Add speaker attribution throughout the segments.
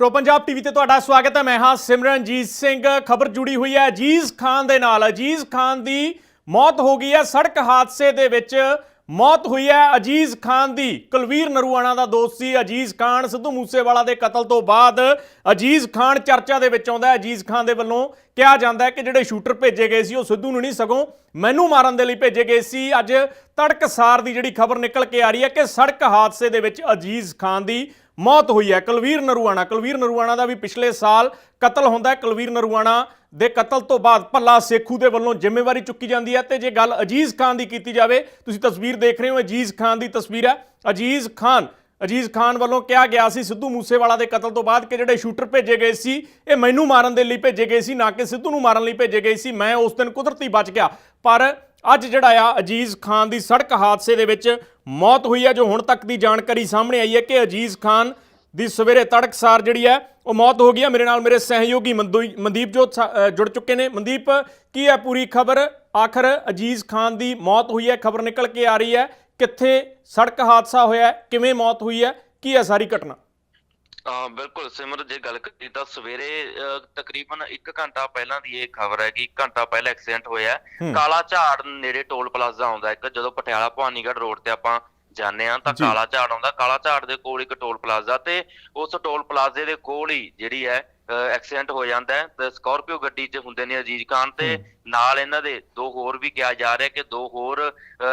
Speaker 1: Pro Punjab TV ਤੇ ਤੁਹਾਡਾ ਸਵਾਗਤ ਹੈ। ਮੈਂ ਹਾਂ ਸਿਮਰਨਜੀਤ ਸਿੰਘ। ਖਬਰ ਜੁੜੀ ਹੋਈ ਹੈ ਅਜੀਜ਼ ਖਾਨ ਦੇ ਨਾਲ। ਅਜੀਜ਼ ਖਾਨ ਦੀ ਮੌਤ ਹੋ ਗਈ ਹੈ। ਸੜਕ ਹਾਦਸੇ ਦੇ ਵਿੱਚ ਮੌਤ ਹੋਈ ਹੈ। ਅਜੀਜ਼ ਖਾਨ ਦੀ ਕੁਲਵੀਰ ਨਰੂਆਣਾ ਦਾ ਦੋਸਤ ਸੀ। ਅਜੀਜ਼ ਖਾਨ ਸਿੱਧੂ ਮੂਸੇਵਾਲਾ ਦੇ ਕਤਲ ਤੋਂ ਬਾਅਦ ਅਜੀਜ਼ ਖਾਨ ਚਰਚਾ ਦੇ ਵਿੱਚ ਆਉਂਦਾ ਹੈ। ਅਜੀਜ਼ ਖਾਨ ਦੇ ਵੱਲੋਂ ਕਿਹਾ ਜਾਂਦਾ ਹੈ ਕਿ ਜਿਹੜੇ ਸ਼ੂਟਰ ਭੇਜੇ ਗਏ ਸੀ, ਉਹ ਸਿੱਧੂ ਨੂੰ ਨਹੀਂ, ਸਗੋਂ ਮੈਨੂੰ ਮਾਰਨ ਦੇ ਲਈ ਭੇਜੇ ਗਏ ਸੀ। ਅੱਜ ਤੜਕਸਾਰ ਦੀ ਜਿਹੜੀ ਖਬਰ ਨਿਕਲ ਕੇ ਆ ਰਹੀ ਹੈ ਕਿ ਸੜਕ ਹਾਦਸੇ ਦੇ ਵਿੱਚ ਅਜੀਜ਼ ਖਾਨ ਦੀ ਮੌਤ ਹੋਈ ਹੈ। ਕੁਲਵੀਰ ਨਰੂਆਣਾ ਕੁਲਵੀਰ ਨਰੂਆਣਾ ਦਾ ਵੀ ਪਿਛਲੇ ਸਾਲ ਕਤਲ ਹੁੰਦਾ ਹੈ। ਕੁਲਵੀਰ ਨਰੂਆਣਾ ਦੇ ਕਤਲ ਤੋਂ ਬਾਅਦ ਭੱਲਾ ਸੇਖੂ ਦੇ ਵੱਲੋਂ ਜ਼ਿੰਮੇਵਾਰੀ ਚੁੱਕੀ ਜਾਂਦੀ ਹੈ ਤੇ ਜੇ ਗੱਲ ਅਜੀਜ਼ ਖਾਨ ਦੀ ਕੀਤੀ ਜਾਵੇ, ਤੁਸੀਂ ਤਸਵੀਰ ਦੇਖ ਰਹੇ ਹੋ, ਅਜੀਜ਼ ਖਾਨ ਦੀ ਤਸਵੀਰ ਹੈ। ਅਜੀਜ਼ ਖਾਨ ਅਜੀਜ਼ ਖਾਨ ਵੱਲੋਂ ਕਿਹਾ ਗਿਆ ਸੀ, ਸਿੱਧੂ ਮੂਸੇਵਾਲਾ ਦੇ ਕਤਲ ਤੋਂ ਬਾਅਦ ਕਿ ਜਿਹੜੇ ਸ਼ੂਟਰ ਭੇਜੇ ਗਏ ਸੀ, ਇਹ ਮੈਨੂੰ ਮਾਰਨ ਦੇ ਲਈ ਭੇਜੇ ਗਏ ਸੀ, ਨਾ ਕਿ ਸਿੱਧੂ ਨੂੰ ਮਾਰਨ ਲਈ ਭੇਜੇ ਗਏ ਸੀ। ਮੈਂ ਉਸ ਦਿਨ ਕੁਦਰਤੀ ਬਚ ਗਿਆ। ਪਰ ਅੱਜ ਜਿਹੜਾ ਆ ਅਜੀਜ਼ ਖਾਨ ਦੀ ਸੜਕ ਹਾਦਸੇ ਦੇ ਵਿੱਚ ਮੌਤ ਹੋਈ ਹੈ ਜੋ ਹੁਣ ਤੱਕ ਦੀ ਜਾਣਕਾਰੀ ਸਾਹਮਣੇ ਆਈ ਹੈ ਕਿ ਅਜੀਜ਼ ਖਾਨ ਦੀ ਸਵੇਰੇ ਤੜਕਸਾਰ ਜਿਹੜੀ ਹੈ, ਉਹ ਮੌਤ ਹੋ ਗਈ ਹੈ ਮੇਰੇ ਨਾਲ ਮੇਰੇ ਸਹਿਯੋਗੀ ਮੰਦੂ- ਮਨਦੀਪ ਜੋਤ ਸਾ- ਜੁੜ ਚੁੱਕੇ ਨੇ। ਮਨਦੀਪ, ਕੀ ਹੈ ਪੂਰੀ ਖਬਰ? ਆਖਰ ਅਜੀਜ਼ ਖਾਨ ਦੀ ਮੌਤ ਹੋਈ ਹੈ, ਖਬਰ ਨਿਕਲ ਕੇ ਆ ਰਹੀ ਹੈ। ਕਿੱਥੇ ਸੜਕ ਹਾਦਸਾ ਹੋਇਆ ਕਿਵੇਂ ਮੌਤ ਹੋਈ ਹੈ? ਕੀ ਹੈ ਸਾਰੀ ਘਟਨਾ?
Speaker 2: ਬਿਲਕੁਲ ਸਿਮਰ ਜੇ ਗੱਲ ਕਰੀ ਤਾਂ ਸਵੇਰੇ ਤਕਰੀਬਨ 1 ਘੰਟਾ ਪਹਿਲਾਂ ਦੀ ਇਹ ਖਬਰ ਹੈ ਕਿ 1 ਘੰਟਾ ਪਹਿਲਾਂ ਐਕਸੀਡੈਂਟ ਹੋਇਆ। ਕਾਲਾ ਝਾੜ ਨੇੜੇ ਟੋਲ ਪਲਾਜ਼ਾ ਆਉਂਦਾ ਇੱਕ ਜਦੋਂ ਪਟਿਆਲਾ ਭਵਾਨੀਗੜ੍ਹ ਰੋਡ ਤੇ ਆਪਾਂ ਜਾਂਦੇ ਆ ਤਾਂ। ਕਾਲਾ ਝਾੜ ਆਉਂਦਾ ਕਾਲਾ ਝਾੜ ਦੇ ਕੋਲ ਇੱਕ ਟੋਲ ਪਲਾਜ਼ਾ ਤੇ ਉਸ ਟੋਲ ਪਲਾਜ਼ੇ ਦੇ ਕੋਲ ਹੀ ਜਿਹੜੀ ਹੈ ਐਕਸੀਡੈਂਟ ਹੋ ਜਾਂਦਾ ਹੈ। ਤੇ ਸਕਾਰਪੀਓ ਗੱਡੀ 'ਚ ਹੁੰਦੇ ਨੇ ਅਜੀਜ਼ ਖਾਨ ਤੇ। ਨਾਲ ਇਹਨਾਂ ਦੇ ਦੋ ਹੋਰ ਵੀ ਕਿਹਾ ਜਾ ਰਿਹਾ ਕਿ ਦੋ ਹੋਰ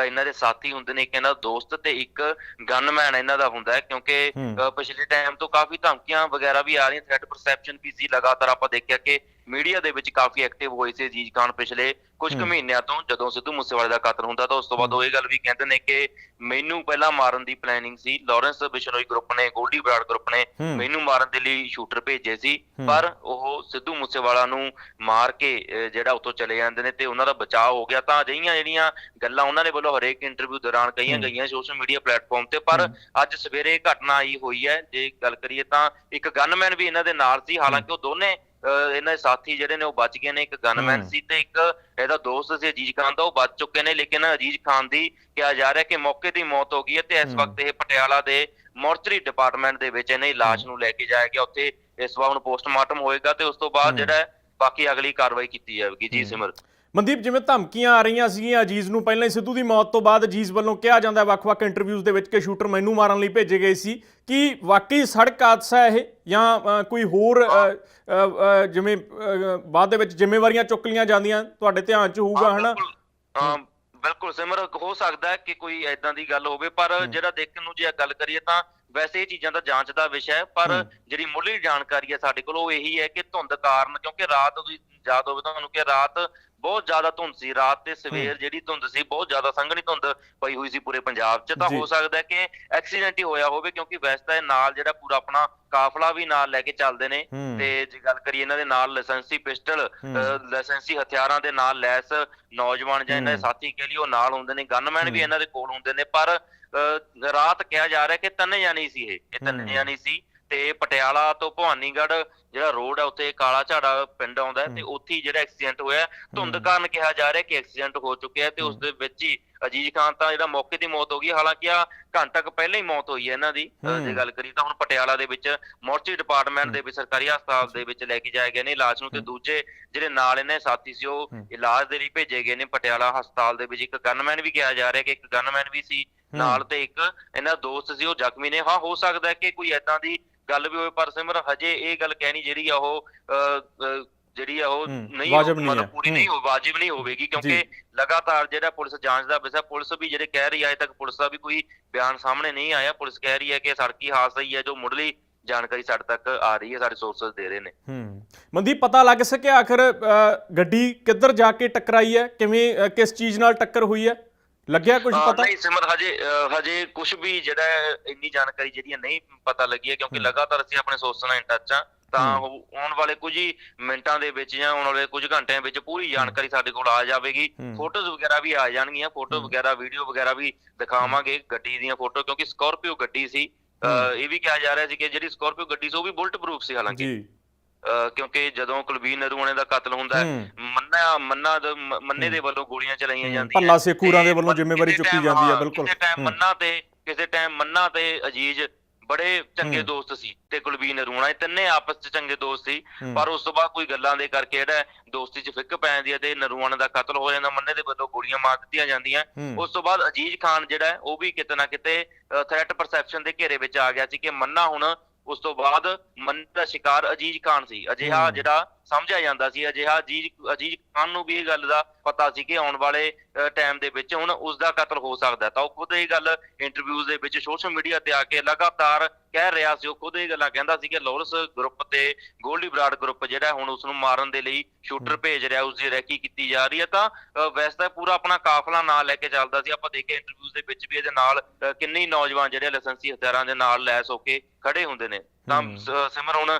Speaker 2: ਇਹਨਾਂ ਦੇ ਸਾਥੀ ਹੁੰਦੇ ਨੇ ਇੱਕ ਇਹਨਾਂ ਦਾ ਦੋਸਤ ਤੇ ਇੱਕ ਗਨਮੈਨ ਇਹਨਾਂ ਦਾ ਹੁੰਦਾ ਹੈ। ਕਿਉਂਕਿ ਪਿਛਲੇ ਟਾਈਮ ਤੋਂ ਕਾਫੀ ਧਮਕੀਆਂ ਵਗੈਰਾ ਵੀ ਆ ਰਹੀਆਂ। ਥ੍ਰੈਟ ਪਰਸੈਪਸ਼ਨ ਵੀ ਸੀ। ਲਗਾਤਾਰ ਆਪਾਂ ਦੇਖਿਆ ਕਿ ਮੀਡੀਆ ਦੇ ਵਿੱਚ ਕਾਫੀ ਐਕਟਿਵ ਹੋਏ ਸੀ ਅਜੀਜ਼ ਖਾਨ ਪਿਛਲੇ ਕੁਝ ਕੁ। ਮਹੀਨਿਆਂ ਤੋਂ ਜਦੋਂ ਸਿੱਧੂ ਮੂਸੇਵਾਲੇ ਦਾ ਕਤਲ ਹੁੰਦਾ ਤਾਂ ਉਸ ਤੋਂ ਬਾਅਦ ਉਹ ਇਹ ਗੱਲ ਵੀ ਕਹਿੰਦੇ ਨੇ ਕਿ ਮੈਨੂੰ ਪਹਿਲਾਂ ਮਾਰਨ ਦੀ ਪਲੈਨਿੰਗ ਸੀ ਲਾਰੈਂਸ ਬਿਸ਼ਨੋਈ ਗਰੁੱਪ ਨੇ ਗੋਲਡੀ ਬਰਾੜ ਗਰੁੱਪ ਨੇ। ਮੈਨੂੰ ਮਾਰਨ ਦੇ ਲਈ ਸ਼ੂਟਰ ਭੇਜੇ ਸੀ। ਪਰ ਉਹ ਸਿੱਧੂ ਮੂਸੇਵਾਲਾ ਨੂੰ ਮਾਰ ਕੇ ਜਿਹੜਾ ਉੱਥੋਂ ਚਲੇ ਜਾਂਦੇ ਨੇ ਤੇ ਉਹਨਾਂ ਦਾ ਬਚਾਅ ਹੋ ਗਿਆ ਤਾਂ ਅਜਿਹੀਆਂ ਜਿਹੜੀਆਂ ਗੱਲਾਂ ਉਹਨਾਂ ਦੇ ਵੱਲੋਂ ਹਰੇਕ ਇੰਟਰਵਿਊ ਦੌਰਾਨ ਕਹੀਆਂ। ਗਈਆਂ ਸੋਸ਼ਲ ਮੀਡੀਆ ਪਲੇਟਫਾਰਮ ਤੇ ਪਰ। ਅੱਜ ਸਵੇਰੇ ਘਟਨਾ ਆਈ ਹੋਈ ਹੈ ਜੇ ਗੱਲ ਕਰੀਏ ਤਾਂ ਇੱਕ ਗਨਮੈਨ ਵੀ ਇਹਨਾਂ ਦੇ ਨਾਲ ਸੀ ਹਾਲਾਂਕਿ ਉਹ ਦੋਨੇ ਇਹਨਾਂ ਦੇ ਸਾਥੀ ਜਿਹੜੇ ਨੇ ਉਹ ਬਚ ਗਏ ਨੇ ਇੱਕ ਗਨਮੈਨ। ਸੀ ਤੇ ਇੱਕ ਇਹਦਾ ਦੋਸਤ ਸੀ ਅਜੀਜ਼ ਖਾਨ ਦਾ ਉਹ ਬਚ ਚੁੱਕੇ ਨੇ ਲੇਕਿਨ ਅਜੀਜ਼ ਖਾਨ ਦੀ ਕਿਹਾ ਜਾ ਰਿਹਾ ਕਿ ਮੌਕੇ ਹੀ ਮੌਤ ਹੋ ਗਈ ਹੈ ਤੇ ਇਸ। ਵਕਤ ਇਹ ਪਟਿਆਲਾ ਦੇ ਮੋਰਚਰੀ ਡਿਪਾਰਟਮੈਂਟ ਦੇ ਵਿੱਚ ਇਹਨਾਂ ਦੀ ਲਾਸ਼ ਨੂੰ ਲੈ ਕੇ ਜਾਇਆ ਗਿਆ ਉੱਥੇ ਇਸ ਵਾਰ ਹੁਣ ਪੋਸਟਮਾਰਟਮ ਹੋਏਗਾ ਤੇ ਉਸ ਤੋਂ ਬਾਅਦ। ਜਿਹੜਾ ਬਾਕੀ ਅਗਲੀ ਕਾਰਵਾਈ ਕੀਤੀ ਜਾਵੇਗੀ ਜੀ। ਸਿਮਰ
Speaker 1: ਮਨਦੀਪ ਜਿਵੇਂ ਧਮਕੀਆਂ ਆ ਰਹੀਆਂ ਸੀਗੀਆਂ ਅਜੀਜ਼ ਨੂੰ ਪਹਿਲਾਂ ਹੀ ਸਿੱਧੂ ਦੀ ਮੌਤ ਤੋਂ ਬਾਅਦ ਅਜੀਜ਼ ਵੱਲੋਂ ਕਿਹਾ ਜਾਂਦਾ ਵੱਖ-ਵੱਖ ਇੰਟਰਵਿਊਜ਼ ਦੇ ਵਿੱਚ ਕਿ ਸ਼ੂਟਰ ਮੈਨੂੰ ਮਾਰਨ ਲਈ ਭੇਜੇ ਗਏ ਸੀ ਕੀ ਵਾਕਈ ਸੜਕ ਹਾਦਸਾ ਹੈ ਇਹ ਜਾਂ ਕੋਈ ਹੋਰ ਜਿਵੇਂ ਬਾਅਦ ਦੇ ਵਿੱਚ ਜ਼ਿੰਮੇਵਾਰੀਆਂ ਚੁੱਕ ਲੀਆਂ ਜਾਂਦੀਆਂ ਤੁਹਾਡੇ ਧਿਆਨ 'ਚ ਹੋਊਗਾ ਹਨਾ
Speaker 2: ਬਿਲਕੁਲ। ਹਾਂ ਬਿਲਕੁਲ ਸਿਮਰ ਹੋ ਸਕਦਾ ਹੈ ਕਿ ਕੋਈ ਐਦਾਂ ਦੀ ਗੱਲ ਹੋਵੇ ਪਰ। ਜਿਹੜਾ ਦੇਖਣ ਨੂੰ ਜੇ ਗੱਲ ਕਰੀਏ ਤਾਂ ਵੈਸੇ ਇਹ ਚੀਜ਼ਾਂ ਦਾ ਜਾਂਚ ਦਾ ਵਿਸ਼ਾ ਹੈ ਪਰ। ਜਿਹੜੀ ਮੁੱਢਲੀ ਜਾਣਕਾਰੀ ਹੈ ਸਾਡੇ ਕੋਲ ਉਹ ਇਹੀ ਹੈ ਕਿ ਧੁੰਦ ਕਾਰਨ ਕਿਉਂਕਿ ਰਾਤ ਦੀ ਯਾਦ ਹੋਵੇ ਤੁਹਾਨੂੰ ਕਿ ਰਾਤ ਬਹੁਤ ਜ਼ਿਆਦਾ ਧੁੰਦ ਸੀ ਰਾਤ ਤੇ ਸਵੇਰ ਜਿਹੜੀ ਧੁੰਦ ਸੀ ਬਹੁਤ ਜ਼ਿਆਦਾ ਸੰਘਣੀ ਧੁੰਦ ਪਈ ਹੋਈ ਸੀ ਪੂਰੇ ਪੰਜਾਬ 'ਚ ਤਾਂ। ਹੋ ਸਕਦਾ ਹੈ ਕਿ ਐਕਸੀਡੈਂਟ ਹੀ ਹੋਇਆ ਹੋਵੇ ਕਿਉਂਕਿ ਵੈਸੇ ਤਾਂ ਇਹ ਨਾਲ ਜਿਹੜਾ ਪੂਰਾ ਆਪਣਾ ਕਾਫਲਾ ਵੀ ਨਾਲ ਲੈ ਕੇ ਚੱਲਦੇ ਨੇ। ਤੇ ਜੇ ਗੱਲ ਕਰੀਏ ਇਹਨਾਂ ਦੇ ਨਾਲ ਲਾਇਸੈਂਸੀ ਪਿਸਟਲ ਲਾਇਸੈਂਸੀ ਹਥਿਆਰਾਂ ਦੇ ਨਾਲ ਲੈਸ ਨੌਜਵਾਨ ਜਾਂ ਇਹਨਾਂ ਦੇ। ਸਾਥੀ ਕਹਿ ਲਈ ਉਹ ਨਾਲ ਹੁੰਦੇ ਨੇ ਗਨਮੈਨ ਵੀ। ਇਹਨਾਂ ਦੇ ਕੋਲ ਹੁੰਦੇ ਨੇ ਪਰ ਰਾਤ ਕਿਹਾ ਜਾ ਰਿਹਾ ਕਿ ਤਿੰਨ ਜਾਨੀ ਸੀ ਇਹ ਇਹ ਤਿੰਨ। ਜਾਨੀ ਸੀ ਤੇ ਪਟਿਆਲਾ ਤੋਂ ਭਵਾਨੀਗੜ੍ਹ ਜਿਹੜਾ ਰੋਡ ਹੈ ਉੱਥੇ ਕਾਲਾ ਝਾੜਾ ਪਿੰਡ ਆਉਂਦਾ ਤੇ। ਉੱਥੇ ਹੀ ਜਿਹੜਾ ਐਕਸੀਡੈਂਟ ਹੋਇਆ ਧੁੰਦ। ਕਾਰਨ ਕਿਹਾ ਜਾ ਰਿਹਾ ਕਿ ਐਕਸੀਡੈਂਟ ਹੋ ਚੁੱਕਿਆ ਤੇ ਉਸ। ਦੇ ਵਿੱਚ ਹੀ ਅਜੀਜ਼ ਖਾਨ ਤਾਂ ਜਿਹੜਾ ਮੌਕੇ ਦੀ ਮੌਤ ਹੋ ਗਈ ਹਾਲਾਂਕਿ ਆ ਘੰਟਾ ਕੁ ਪਹਿਲਾਂ ਹੀ ਮੌਤ ਹੋਈ ਹੈ ਇਹਨਾਂ ਦੀ ਜੇ। ਗੱਲ ਕਰੀ ਤਾਂ ਹੁਣ ਪਟਿਆਲਾ ਦੇ ਵਿੱਚ ਮੋਰਚੀ ਡਿਪਾਰਟਮੈਂਟ ਦੇ ਵਿੱਚ ਸਰਕਾਰੀ ਹਸਪਤਾਲ ਦੇ ਵਿੱਚ ਲੈ ਕੇ ਜਾਏ ਗਏ ਨੇ ਲਾਸ਼ ਨੂੰ ਤੇ। ਦੂਜੇ ਜਿਹੜੇ ਨਾਲ ਇਹਨਾਂ ਸਾਥੀ ਸੀ ਉਹ। ਇਲਾਜ ਦੇ ਲਈ ਭੇਜੇ ਗਏ ਨੇ ਪਟਿਆਲਾ ਹਸਪਤਾਲ ਦੇ ਵਿੱਚ ਇੱਕ ਗਨਮੈਨ ਵੀ ਕਿਹਾ ਜਾ ਰਿਹਾ ਕਿ ਇੱਕ ਗਨਮੈਨ ਵੀ ਸੀ। ਨਾਲ ਤੇ ਇੱਕ ਇਹਨਾਂ ਦਾ ਦੋਸਤ ਸੀ ਉਹ ਜ਼ਖਮੀ ਨੇ ਹਾਂ ਹੋ ਸਕਦਾ ਹੈ ਕਿ ਕੋਈ ਐਦਾਂ ਦੀ ਗੱਲ ਵੀ ਹੋਵੇ ਪਰ ਸਿਮਰ ਹਜੇ ਇਹ ਗੱਲ ਕਹਿਣੀ ਜਿਹੜੀ ਆ ਉਹ ਜਿਹੜੀ ਆ ਉਹ ਨਹੀਂ ਮਤਲਬ। ਪੂਰੀ। ਨਹੀਂ ਹੋ ਵਾਜਿਬ ਨਹੀਂ ਹੋਵੇਗੀ ਕਿਉਂਕਿ ਲਗਾਤਾਰ ਜਿਹੜਾ ਪੁਲਿਸ ਜਾਂਚ ਦਾ ਵਿਸ਼ਾ ਪੁਲਿਸ ਵੀ ਜਿਹੜੇ ਕਹਿ ਰਹੀ ਹੈ ਅਜੇ ਤੱਕ ਪੁਲਿਸ ਦਾ ਵੀ ਕੋਈ ਬਿਆਨ ਸਾਹਮਣੇ ਨਹੀਂ ਆਇਆ। ਪੁਲਿਸ ਕਹਿ ਰਹੀ ਹੈ ਕਿ ਸੜਕੀ ਹਾਦਸਾ ਹੀ ਹੈ ਜੋ ਮੁੱਢਲੀ ਜਾਣਕਾਰੀ ਸਾਡੇ ਤੱਕ ਆ ਰਹੀ ਹੈ ਸਾਡੇ ਸੋਰਸਸ ਦੇ ਰਹੇ ਨੇ।
Speaker 1: ਹੂੰ। ਮਨਦੀਪ ਪਤਾ ਲੱਗ ਸਕਿਆ ਆਖਰ ਗੱਡੀ ਕਿੱਧਰ ਜਾ ਕੇ ਟਕਰਾਈ ਹੈ? ਕਿਵੇਂ ਕਿਸ ਚੀਜ਼ ਨਾਲ ਟੱਕਰ ਹੋਈ ਹੈ? ਲੱਗਿਆ ਕੁਝ ਪਤਾ
Speaker 2: ਨਹੀਂ ਸਿਮਰ ਹਜੇ ਹਜੇ ਕੁਝ ਵੀ ਜਿਹੜਾ ਇੰਨੀ ਜਾਣਕਾਰੀ ਜਿਹੜੀ ਨਹੀਂ ਪਤਾ ਲੱਗੀ ਹੈ ਕਿਉਂਕਿ। ਲਗਾਤਾਰ ਅਸੀਂ ਆਪਣੇ ਸੋਰਸਾਂ ਨਾਲ ਇਨ ਟੱਚ ਆ ਤਾਂ ਆਉਣ ਵਾਲੇ ਕੁਝ ਹੀ ਮਿੰਟਾਂ ਦੇ ਵਿੱਚ ਜਾਂ ਆਉਣ ਵਾਲੇ ਕੁਝ ਘੰਟਿਆਂ ਵਿੱਚ ਪੂਰੀ ਜਾਣਕਾਰੀ ਸਾਡੇ ਕੋਲ ਆ ਜਾਵੇਗੀ। ਫੋਟੋਜ਼ ਵਗੈਰਾ ਵੀ ਆ ਜਾਣਗੀਆਂ ਫੋਟੋ। ਵਗੈਰਾ ਵੀਡੀਓ ਵਗੈਰਾ ਵੀ ਦਿਖਾਵਾਂਗੇ ਗੱਡੀ ਦੀਆਂ ਫੋਟੋ ਕਿਉਂਕਿ ਸਕਾਰਪੀਓ ਗੱਡੀ ਸੀ। ਇਹ ਵੀ ਕਿਹਾ ਜਾ ਰਿਹਾ ਸੀ ਕਿ ਜਿਹੜੀ ਸਕਾਰਪੀਓ ਗੱਡੀ ਸੀ ਉਹ ਵੀ ਬੁਲਟ ਪ੍ਰੂਫ ਸੀ ਹਾਲਾਂਕਿ ਕਿਉਂਕਿ ਜਦੋਂ ਕੁਲਬੀਰ ਨਰੂਣੇ ਦਾ ਕਤਲ ਹੁੰਦਾ ਹੈ ਮੰਨਾ ਮੰਨਾ ਮੰਨੇ ਦੇ। ਵੱਲੋਂ ਗੋਲੀਆਂ ਚਲਾਈਆਂ ਜਾਂਦੀਆਂ
Speaker 1: ਭੱਲਾ ਸੇਖੂਰਾਂ ਦੇ ਵੱਲੋਂ ਜ਼ਿੰਮੇਵਾਰੀ ਚੁੱਕੀ ਜਾਂਦੀ ਹੈ, ਬਿਲਕੁਲ।
Speaker 2: ਕਿਸੇ ਟਾਈਮ। ਮੰਨਾ ਤੇ ਕਿਸੇ ਟਾਈਮ ਮੰਨਾ ਤੇ ਅਜੀਜ਼ ਬੜੇ ਚੰਗੇ। ਦੋਸਤ ਸੀ ਤੇ ਕੁਲਬੀਰ ਨਰੂਣਾ ਇਹ ਤਿੰਨੇ ਆਪਸ 'ਚ ਚੰਗੇ ਦੋਸਤ ਸੀ। ਪਰ ਉਸ ਤੋਂ ਬਾਅਦ ਕੋਈ ਗੱਲਾਂ ਦੇ ਕਰਕੇ ਜਿਹੜਾ ਦੋਸਤੀ 'ਚ ਫਿੱਕ ਪੈ ਜਾਂਦੀ ਹੈ ਤੇ ਨਰੂਆਣਾ ਦਾ ਕਤਲ ਹੋ ਜਾਂਦਾ ਮੰਨੇ ਦੇ ਵੱਲੋਂ ਗੋਲੀਆਂ ਮਾਰ ਦਿੱਤੀਆਂ ਜਾਂਦੀਆਂ। ਉਸ ਤੋਂ ਬਾਅਦ ਅਜੀਜ਼ ਖਾਨ ਜਿਹੜਾ ਉਹ ਵੀ ਕਿਤੇ ਨਾ ਕਿਤੇ ਥ੍ਰੈਟ ਪਰਸੈਪਸ਼ਨ ਦੇ ਘੇਰੇ ਵਿੱਚ ਆ ਗਿਆ ਸੀ ਕਿ ਮੰਨਾ ਹੁਣ ਉਸ ਤੋਂ ਬਾਅਦ ਮੰਨੇ ਦਾ ਸ਼ਿਕਾਰ ਅਜੀਜ਼ ਖਾਨ ਸੀ ਅਜਿਹਾ। ਜਿਹੜਾ ਸਮਝਿਆ ਜਾਂਦਾ ਸੀ। ਅਜਿਹਾ ਅਜੀਜ਼ ਅਜੀਜ਼ ਖਾਨ ਨੂੰ ਵੀ ਇਹ ਗੱਲ ਦਾ ਪਤਾ ਸੀ ਕਿ ਆਉਣ ਵਾਲੇ ਟਾਈਮ ਦੇ ਵਿੱਚ ਹੁਣ ਉਸ ਦਾ ਕਤਲ ਹੋ ਸਕਦਾ। ਤਾਂ ਉਹ ਖੁਦ ਇਹ ਗੱਲ ਇੰਟਰਵਿਊਜ਼ ਦੇ ਵਿੱਚ ਸੋਸ਼ਲ ਮੀਡੀਆ ਤੇ ਆ ਕੇ ਲਗਾਤਾਰ ਕਹਿ ਰਿਹਾ ਸੀ। ਉਹ ਖੁਦ ਇਹ ਗੱਲਾਂ ਕਹਿੰਦਾ ਸੀ ਕਿ ਲੋਰਸ ਗਰੁੱਪ ਤੇ ਗੋਲਡੀ ਬਰਾਡ ਗਰੁੱਪ ਜਿਹੜਾ ਹੁਣ ਉਸ ਨੂੰ ਮਾਰਨ ਦੇ ਲਈ ਸ਼ੂਟਰ। ਭੇਜ ਰਿਹਾ ਉਸ ਦੀ ਰੈਕੀ ਕੀਤੀ ਜਾ ਰਹੀ ਹੈ। ਤਾਂ ਵੈਸੇ ਤਾਂ ਪੂਰਾ ਆਪਣਾ ਕਾਫਲਾ ਨਾਲ ਲੈ ਕੇ ਚੱਲਦਾ ਸੀ। ਆਪਾਂ ਦੇਖੇ ਇੰਟਰਵਿਊਜ਼ ਦੇ ਵਿੱਚ ਵੀ ਇਹਦੇ ਨਾਲ ਕਿੰਨੇ ਨੌਜਵਾਨ ਜਿਹੜੇ ਲਾਇਸੈਂਸੀ ਹਥਿਆਰਾਂ ਦੇ ਨਾਲ ਲੈਸ ਹੋ ਕੇ ਖੜੇ ਹੁੰਦੇ ਨੇ। ਤਾਂ ਸਿਮਰ ਹੁਣ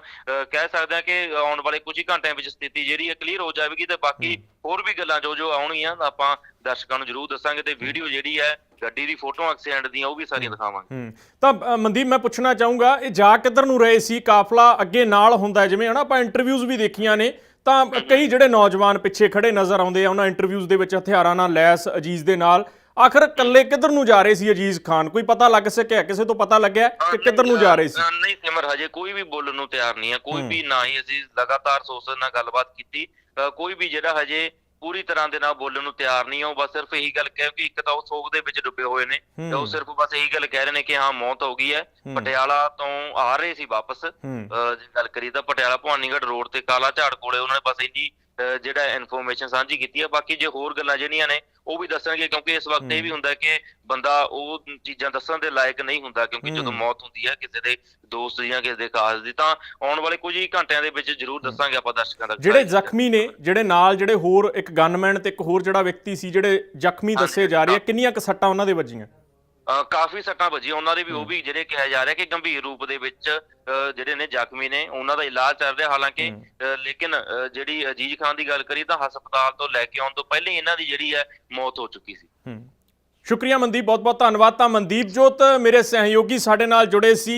Speaker 2: ਕਹਿ ਸਕਦੇ ਹਾਂ ਕਿ ਆਉਣ ਵਾਲੇ ਕੁਝ ਹੀ ਘੰਟਿਆਂ ਵਿੱਚ ਸਥਿਤੀ ਜਿਹੜੀ ਹੈ ਕਲੀਅਰ ਹੋ ਜਾਵੇਗੀ ਤੇ ਬਾਕੀ ਹੋਰ ਵੀ ਗੱਲਾਂ ਜੋ ਜੋ ਆਉਣਗੀਆਂ ਆਪਾਂ ਦਰਸ਼ਕਾਂ ਨੂੰ ਜ਼ਰੂਰ ਦੱਸਾਂਗੇ ਤੇ ਵੀਡੀਓ ਜਿਹੜੀ ਹੈ ਗੱਡੀ ਦੀ ਫੋਟੋ ਐਕਸੀਡੈਂਟ ਦੀਆਂ ਉਹ ਵੀ ਸਾਰੀਆਂ ਦਿਖਾਵਾਂਗੇ।
Speaker 1: ਤਾਂ ਮਨਦੀਪ ਮੈਂ ਪੁੱਛਣਾ ਚਾਹੂੰਗਾ ਇਹ ਜਾ ਕਿੱਧਰ ਨੂੰ ਰਹੇ ਸੀ? ਕਾਫਲਾ ਅੱਗੇ ਨਾਲ ਹੁੰਦਾ ਜਿਵੇਂ ਹਨਾ ਆਪਾਂ ਇੰਟਰਵਿਊਜ਼ ਵੀ ਦੇਖੀਆਂ ਨੇ। ਤਾਂ ਕਈ ਜਿਹੜੇ ਨੌਜਵਾਨ ਪਿੱਛੇ ਖੜੇ ਨਜ਼ਰ ਆਉਂਦੇ ਆ ਉਹਨਾਂ ਇੰਟਰਵਿਊਜ਼ ਦੇ ਵਿੱਚ ਹਥਿਆਰਾਂ ਨਾਲ ਲੈਸ ਅਜੀਜ਼ ਦੇ ਨਾਲ। ਆਖਰ ਇਕੱਲੇ ਕਿੱਧਰ ਨੂੰ ਜਾ ਰਹੇ ਸੀ ਅਜੀਜ਼ ਖਾਨ? ਕੋਈ ਪਤਾ ਲੱਗ ਸਕਿਆ? ਕਿਸੇ ਤੋਂ ਪਤਾ ਲੱਗਿਆ ਕਿ ਕਿੱਧਰ ਨੂੰ ਜਾ ਰਹੇ ਸੀ?
Speaker 2: ਨਹੀਂ ਸਿਮਰ ਹਜੇ ਕੋਈ ਵੀ ਬੋਲਣ ਨੂੰ ਤਿਆਰ ਨਹੀਂ ਹੈ। ਕੋਈ। ਵੀ ਨਾ ਹੀ ਅਸੀਂ ਲਗਾਤਾਰ ਸੋਸ਼ਲ ਨਾਲ ਗੱਲਬਾਤ ਕੀਤੀ। ਕੋਈ ਵੀ ਜਿਹੜਾ ਹਜੇ ਪੂਰੀ ਤਰ੍ਹਾਂ ਦੇ ਨਾਲ ਬੋਲਣ ਨੂੰ ਤਿਆਰ ਨਹੀਂ ਹੈ ਉਹ ਬਸ ਸਿਰਫ ਇਹੀ ਗੱਲ ਕਹਿ ਕਿ ਇੱਕ ਤਾਂ ਉਹ ਸੋਗ ਦੇ ਵਿੱਚ ਡੁੱਬੇ ਹੋਏ ਨੇ ਤੇ ਉਹ। ਸਿਰਫ ਬਸ ਇਹੀ ਗੱਲ ਕਹਿ ਰਹੇ ਨੇ ਕਿ ਹਾਂ ਮੌਤ ਹੋ ਗਈ ਹੈ। ਪਟਿਆਲਾ ਤੋਂ ਆ ਰਹੇ ਸੀ ਵਾਪਸ। ਜੇ ਗੱਲ ਕਰੀ ਤਾਂ ਪਟਿਆਲਾ ਭਵਾਨੀਗੜ੍ਹ ਰੋਡ ਤੇ ਕਾਲਾ ਝਾੜ ਕੋਲੇ ਉਹਨਾਂ ਨੇ ਬਸ ਇੰਨੀ ਜਿਹੜਾ ਇਨਫੋਰਮੇਸ਼ਨ ਸਾਂਝੀ ਕੀਤੀ ਹੈ। ਬਾਕੀ ਜੇ ਹੋਰ ਗੱਲਾਂ ਜਿਹੜੀਆਂ ਨੇ ਉਹ ਵੀ ਦੱਸਣਗੇ ਕਿਉਂਕਿ ਇਸ ਵਕਤ ਇਹ ਵੀ ਹੁੰਦਾ ਕਿ ਬੰਦਾ ਉਹ ਚੀਜ਼ਾਂ ਦੱਸਣ ਦੇ ਲਾਇਕ ਨਹੀਂ ਹੁੰਦਾ ਕਿਉਂਕਿ ਜਦੋਂ। ਮੌਤ ਹੁੰਦੀ ਹੈ ਕਿਸੇ ਦੇ ਦੋਸਤ ਦੀ ਜਾਂ ਕਿਸੇ ਦੇ ਖਾਸ ਦੀ ਤਾਂ ਆਉਣ ਵਾਲੇ ਕੁਝ ਹੀ ਘੰਟਿਆਂ ਦੇ ਵਿੱਚ ਜ਼ਰੂਰ ਦੱਸਾਂਗੇ ਆਪਾਂ ਦਰਸ਼ਕਾਂ ਤੱਕ
Speaker 1: ਜਿਹੜੇ ਜ਼ਖਮੀ ਨੇ ਜਿਹੜੇ ਨਾਲ ਜਿਹੜੇ ਹੋਰ ਇੱਕ ਗਨਮੈਨ ਤੇ ਇੱਕ ਹੋਰ ਜਿਹੜਾ ਵਿਅਕਤੀ ਸੀ ਜਿਹੜੇ ਜ਼ਖਮੀ ਦੱਸੇ ਜਾ ਰਹੇ ਆ ਕਿੰਨੀਆਂ ਕੁ ਸੱਟਾਂ ਉਹਨਾਂ ਦੇ ਵੱਜੀਆਂ?
Speaker 2: ਕਾਫੀ ਸੱਟਾਂ ਵੱਜੀਆਂ। ਉਹਨਾਂ ਦੇ ਵੀ ਉਹ ਵੀ ਜਿਹੜੇ ਕਿਹਾ ਜਾ ਰਿਹਾ ਕਿ ਗੰਭੀਰ ਰੂਪ ਦੇ ਵਿੱਚ ਜਿਹੜੇ ਨੇ ਜ਼ਖਮੀ ਨੇ ਉਹਨਾਂ ਦਾ ਇਲਾਜ ਚੱਲ ਰਿਹਾ। ਹਾਲਾਂਕਿ ਲੇਕਿਨ ਜਿਹੜੀ ਅਜੀਜ਼ ਖਾਨ ਦੀ ਗੱਲ ਕਰੀ ਤਾਂ ਹਸਪਤਾਲ ਤੋਂ ਲੈ ਕੇ ਆਉਣ ਤੋਂ ਪਹਿਲਾਂ ਹੀ ਇਹਨਾਂ ਦੀ ਜਿਹੜੀ ਹੈ ਮੌਤ ਹੋ ਚੁੱਕੀ ਸੀ।
Speaker 1: ਸ਼ੁਕਰੀਆ ਮਨਦੀਪ ਬਹੁਤ ਬਹੁਤ ਧੰਨਵਾਦ। ਤਾਂ ਮਨਦੀਪ ਜੋਤ ਮੇਰੇ ਸਹਿਯੋਗੀ ਸਾਡੇ ਨਾਲ ਜੁੜੇ ਸੀ।